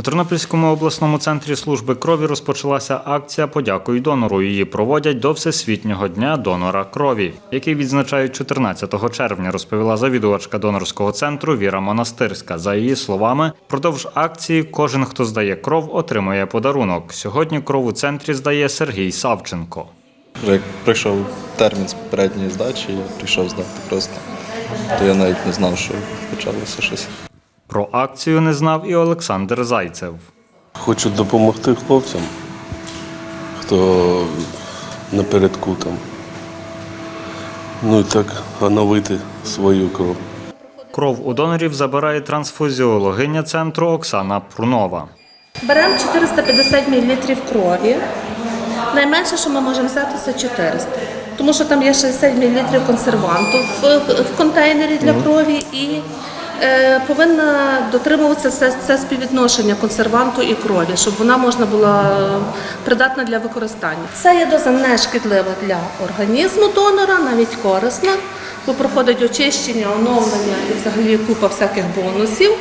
У Тернопільському обласному центрі служби крові розпочалася акція Подякуй донору. Її проводять до Всесвітнього дня донора крові, який відзначають 14 червня, розповіла завідувачка донорського центру Віра Монастирська. За її словами, впродовж акції кожен, хто здає кров, отримує подарунок. Сьогодні кров у центрі здає Сергій Савченко. Як прийшов термін з попередньої здачі, я прийшов здати просто. То я навіть не знав, що почалося щось. Про акцію не знав і Олександр Зайцев. Хочу допомогти хлопцям, хто напередку там. Ну і так оновити свою кров. Кров у донорів забирає трансфузіологиня центру Оксана Прунова. Беремо 450 мл крові. Найменше, що ми можемо взяти, це 400. Тому що там є 60 мл консерванту в, в контейнері для крові і повинна дотримуватися це, це співвідношення консерванту і крові, щоб вона можна була е, придатна для використання. Це є доза не шкідлива для організму донора, навіть корисна, бо проходить очищення, оновлення і взагалі купа всяких бонусів.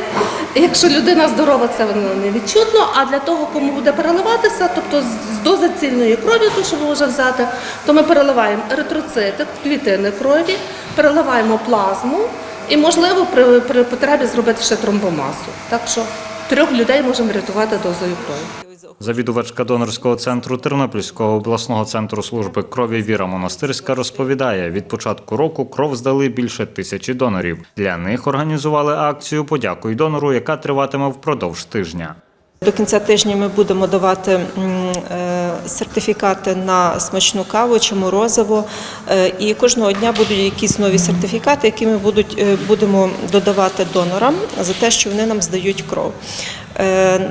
Якщо людина здорова, це не відчутно. А для того, кому буде переливатися, тобто з- дози цільної крові, то що може взяти, то ми переливаємо еритроцити, клітини крові, переливаємо плазму і, можливо, при, при потребі зробити ще тромбомасу. Так що трьох людей можемо врятувати дозою крові. Завідувачка донорського центру Тернопільського обласного центру служби крові Віра Монастирська розповідає, від початку року кров здали більше тисячі донорів. Для них організували акцію Подякуй донору, яка триватиме впродовж тижня. До кінця тижня ми будемо давати е, сертифікати на смачну каву чи морозиво. Е, І кожного дня будуть якісь нові сертифікати, які ми е, будемо додавати донорам за те, що вони нам здають кров.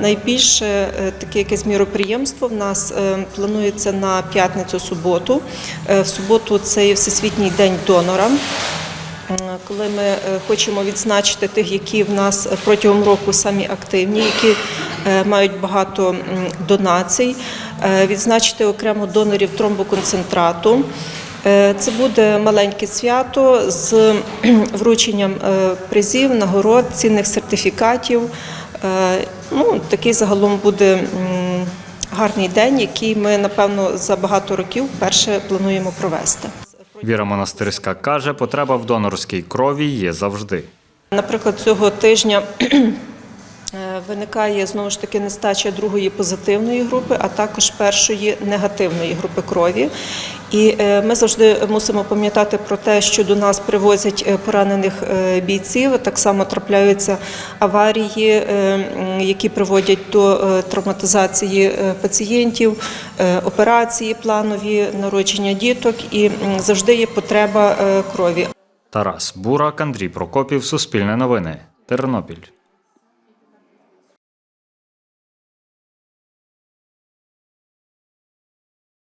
Найбільше таке якесь міроприємство в нас планується на п'ятницю-суботу. В суботу це є Всесвітній день донора. Коли ми е, хочемо відзначити тих, які в нас протягом року самі активні, які е, мають багато донацій, е, відзначити окремо донорів тромбоконцентрату. Це буде маленьке свято з врученням призів, нагород, цінних сертифікатів. Ну, такий загалом буде гарний день, який ми, напевно, за багато років вперше плануємо провести. Віра Монастирська каже, потреба в донорській крові є завжди. Наприклад, цього тижня виникає знову ж таки нестача другої позитивної групи, а також першої негативної групи крові. І е, ми завжди мусимо пам'ятати про те, що до нас привозять е, поранених е, бійців. Так само трапляються аварії, які приводять до травматизації пацієнтів, операції планові, народження діток, і завжди є потреба крові. Тарас Бурак, Андрій Прокопів, Суспільне новини, Тернопіль.